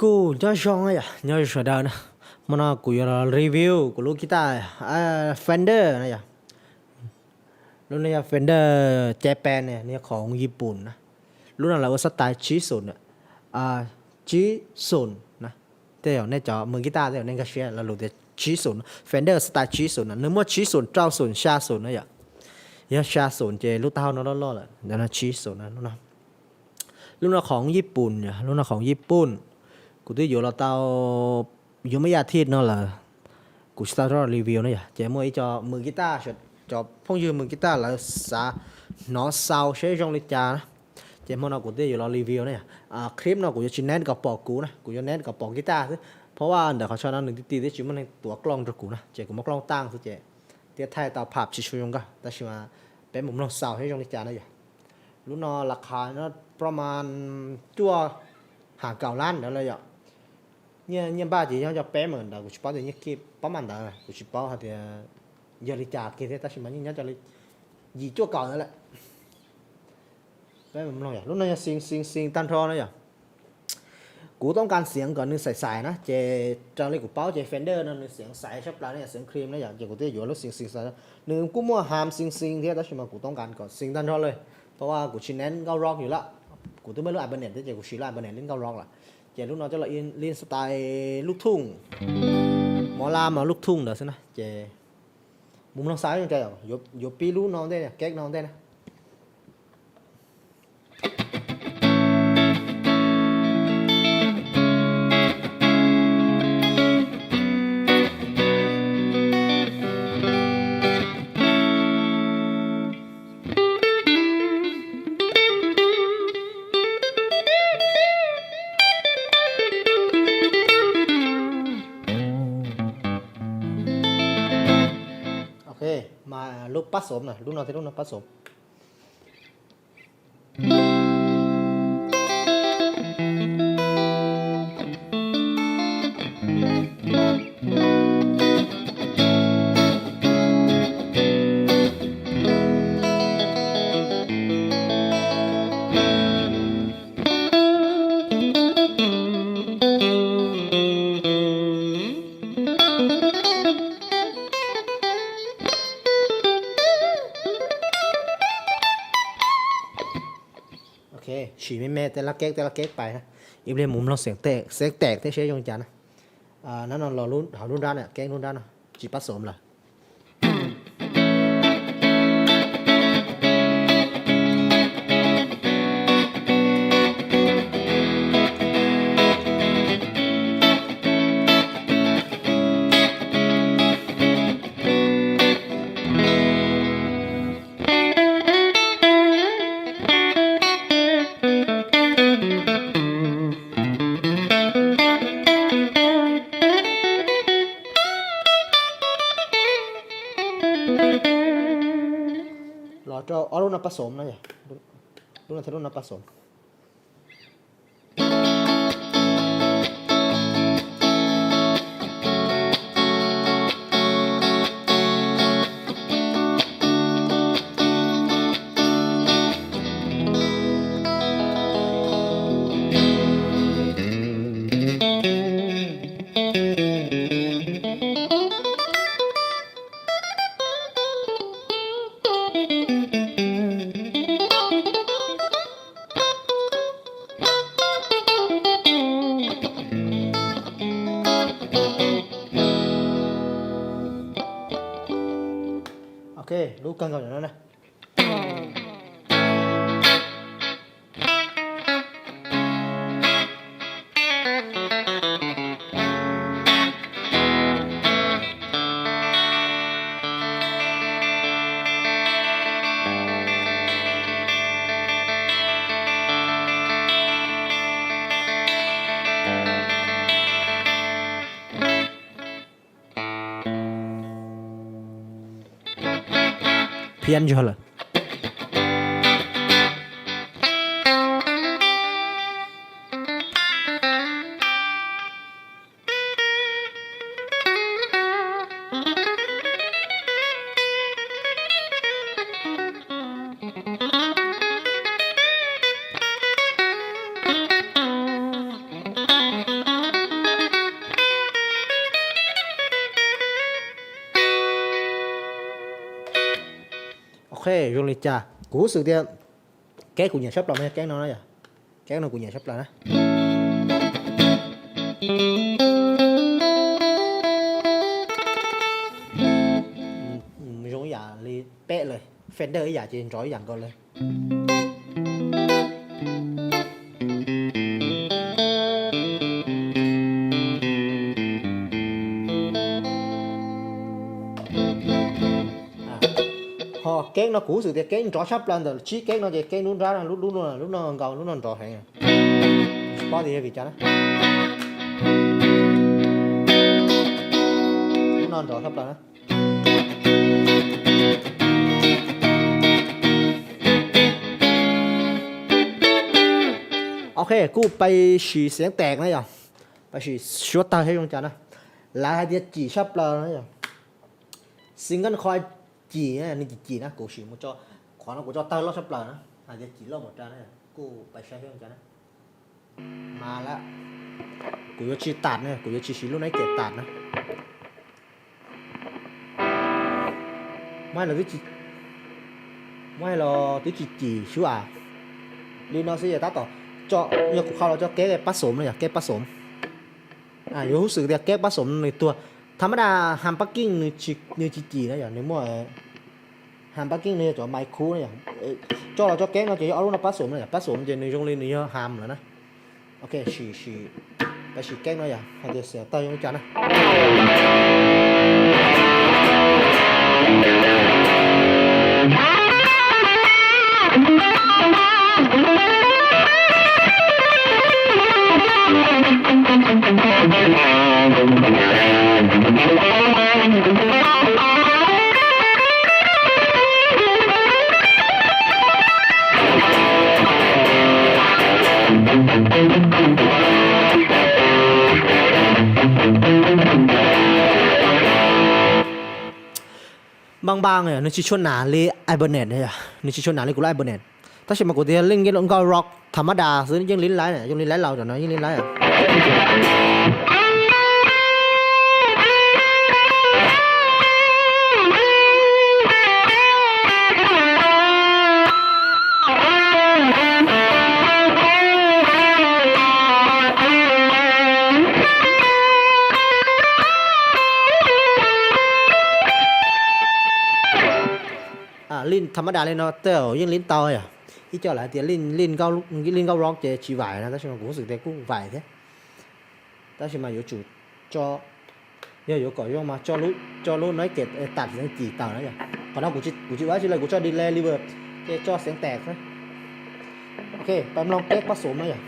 กูจะชองอะเนี่ยชดานะมันกูอยารีวิวกูรู้กีตาร์อ่าเฟนเดอร์นะยะรุ่นนี้เฟนเดอร์เจแปนเนี่ยเนี่ยของญี่ปุ่นนะรุ่นอะไรว่าสไตล์ชิซุนอ่ยอ่าชิซุนนะเดี๋ยวในจอมือกีตาร์เดี๋ยวในกระเชียเราหลุดเดียชิซุนเฟนเดอร์สไตล์ชิซุนนะนึกว่าชิซุนเจ้าซุนชาซุนนะยะยาชาสนเจลูกเต้านั่นล่อๆแหละเดี๋ยวนะชีสสนนะลูกนะลูกนะของญี่ปุ่นเนี่ยลูกนะของญี่ปุ่น กูที่อยู่เราเตาอยู่ไม่ยาทิตย์เนาะล่ะกูสตาร์ทรีวิวเนี่ยเจมวยจอมือกีตาร์ชดจอพงยืมมือกีตาร์แล้วสาเนาะซาวเชยจงลิจานะเจมวยเนาะกูที่อยู่เรารีวิวเนี่ยอ่าคลิปเนาะกูจะชินแนนกับปอกกูนะกูจะแนนกับปอกกีตาร์ซิเพราะว่าเดี๋ยวเขาชอบนั่นหนึ่งที่ตีที่ชิ้นมันในตัวกล้องตัวกูนะเจกูมากล้องตั้งซิเจเตี้ยไทยเตาภาพชิชยงก็แต่ชิมาเป็นมุมลองซาวให้จงลิจานะอย่ารุ่นนอราคาเนาะประมาณตัวหาเก่าล้านเดี๋ยวเลยอะ เนี่ยเนี่ยบ้าจีเขาจะแปะเหมือนเดิมกูชิปเอาเดี๋ยวนี้คิดประมาณเดิมกูชิปเอาเดี๋ยวอยาลิจากคิดแต่ชิมันเนี่จะเลยยีตัวเก่านั่นแหละแปะเหมือนลองอย่างรุ่นนั้นซิงซิงซิงตันทอนะอย่างกูต้องการเสียงก่อนนึงใส่ๆนะเจจะเลยกูเป้าเจเฟนเดอร์นั่นเสียงใสชอบปลาเนี่ยเสียงครีมนะอย่างเจกูจะอยู่แล้วเสียงซิงใส่หนึ่งกูมั่วฮามซิงซิงเที่แต่ชิมันกูต้องการก่อนซิงตันทอเลยเพราะว่ากูชินแนนเก้าร็อกอยู่ละกูต้องไม่รู้อ่านเบอร์เน็ตที่เจกูชิลอ่านเบเนตเล่นก้าร็อกละ เจลูกน้องจะเรียนเล่นสไตล์ลูกทุ่งหมอลามมาลู ลูกผสมหน่อยลูกน้องที่ลูกน้องผสม ฉีไม่แม่แต่ละเก๊กแต่ละเก๊กไปนะอีเรียมุมเราเสียงแตกเสียงแตกที่ใช้ยงจันนะอ่านั่นนอนรอรุ่นหารุ่นด้านเนี่ยแก๊กรุ่นด้านนะจีผสมล่ะรอเจ้าเอารุ่นน้ำผสมนะ อย่ารุ่นรุ่นนั้ 更诱人了呢。thank you পিয়ান ঝলা। khe rồi lịch cha cú sự tiền cái của nhà sắp làm cái nó này à? Cái nó của nhà sắp là á. Ừ, ừ, giống giả li pet rồi fender giả trên trói dạng con lên. cái nó cũ sự thì cái rõ sắp lên rồi chỉ cái nó thì cái nó ra là lúc lúc nó lúc nó ngầu lúc nó rõ hẹn. Bao thì vì cho nó lúc nó rõ sắp lên đó. Ok cú bay xì sáng tẹt nữa rồi bay xì short tay hay không chả nữa lại hai chỉ sắp lên nữa rồi xin ngân จีเนี่ยนี่จีนะกูชิมุจอขอานะกูจอเต้าล้อชับเปล่านะอาจจะจีล้อหมดจานเนี่ยกูไปใช้เครื่องจานนะมาละกูจะชีตัดเนี่ยกูจะชีชิลูกไหนเก็บตัดนะไม่หรอกที่จีไม่หรอกที่จีจีชัวลีนอสิจะตัดต่อจอเนี่ยกูเข้าเราจะแก้ผสมเลยอะแก้ผสมอะอยู่รู้สึกเดียแก้ผสมในตัว ธรรมดาฮัมปักกิ้งนึจินึจิจีนะอย่างนึกว่าฮัมปักกิ้งเนี่ยจะไมคูนะอย่างจ่อเราจ่อแก๊งเราจะเอาลูกนะปัสสมนะอย่างปัสสมจะนึกจงเลยนึกฮัมแล้วนะโอเคชีชีไปชีแก๊งเราอย่างเขาจะเสียเต้ายงจันนะ Ah! Bang ya nu chi chon na le ibernet ya nu chi chon na le ku ibernet ถ้าเช่นมากูเดียเล่นเกมก็ร็อกธรรมดาซื้อยังลิ้นไรเนี่ยยังลิ้นไรเราเดี๋ยวนะยังลิ้นไรอะ à linh, thầm đà lên nó tèo nhưng linh tàu à ít cho lại tiền linh linh cao linh cao rock chế chỉ vải là ta xem cũng sự thế, cũng vải thế. Ta xem mà chủ cho giờ yếu cỏ 用 mà, cho lúc cho lúc nói kẹt tạt những chỉ tàu đấy à còn nó cũng chỉ cũng chỉ quá chỉ là cũng cho đi le liver cái cho sáng tẹt thôi. Ok, bấm long kết bắt số mấy à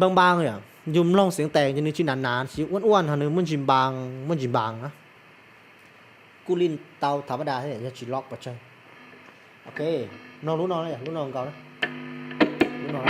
บางบางๆเนี่ยยุมลองเสียงแตกจะนึกชื่อนานๆสิอ้วนๆฮะนึงมันจิมบางมันจิมบางนะกูลินเตาธรรมดาเนี่ยจะชิล็อกปะใช่โอเคน้องรู้น้องเลยรู้น้องเก่านะรู้น้อง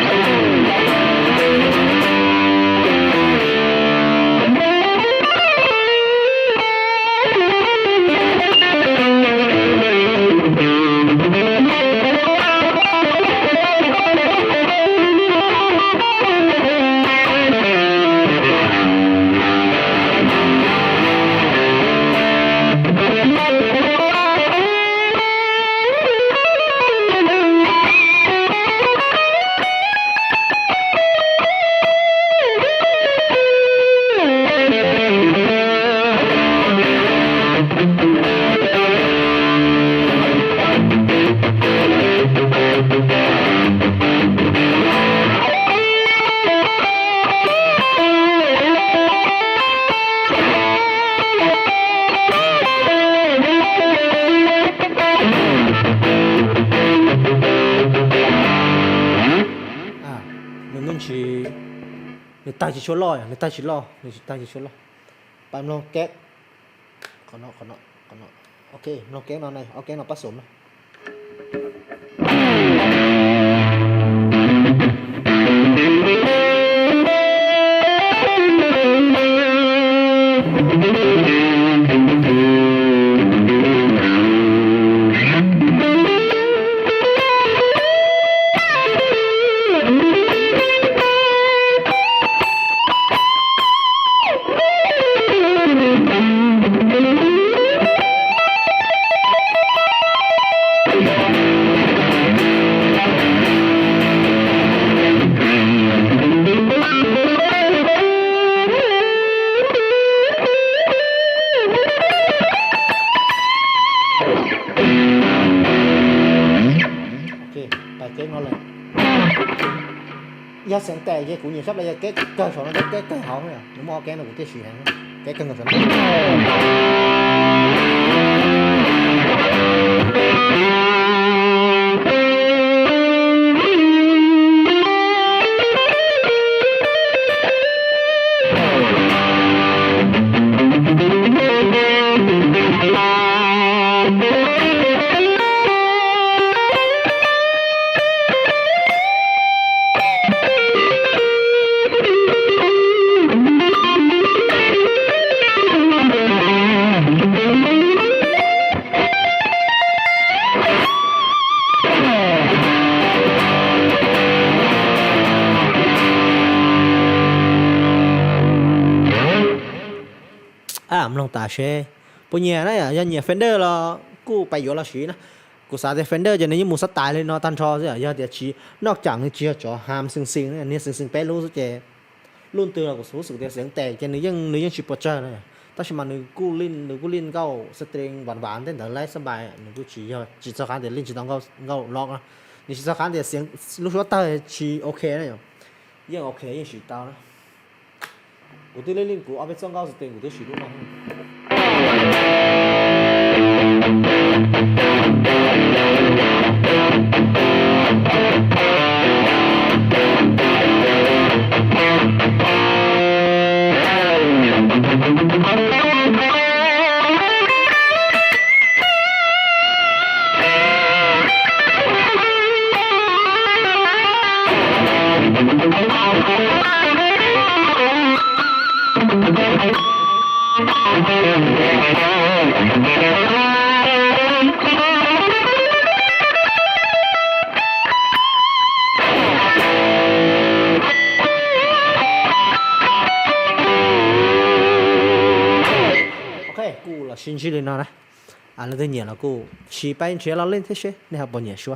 หนึ่งมันชีหนึ่งตายชีชั่วร้อยหนึ่งตายชีร้อยหนึ่งต 咧，即係古典濕咧，嘅腳上咧，嘅嘅行咧，你摸下鏡度，嘅樹行，嘅更上。cân cơ sở à mình lòng tả xe bây giờ này à giờ Fender là cú bay vô là xí nè cú xả cái Fender cho nên những một sắt tài lên nó tan cho chứ giờ thì chỉ nó chẳng thì chia cho ham xinh xinh này nên xinh xinh bé luôn chứ luôn từ là của số sự tiền sáng tệ cho nên những những chụp chơi này ta chỉ mà nếu cú lên nếu cú lên cao string bản bản thì nó lấy sắp bài nếu cú chỉ cho chỉ cho khán để lên chỉ tao cao cao lock á nếu chỉ cho khán để sáng lúc đó ta chỉ ok này nhưng ok nhưng chỉ tao đó 我对那令鼓阿被装高是对我对许多嘛。 OK, cô là sinh chi lên nào này à là tự nhiên là cô, chỉ bán chỉ là lên thế chứ, nên học bao nhiêu số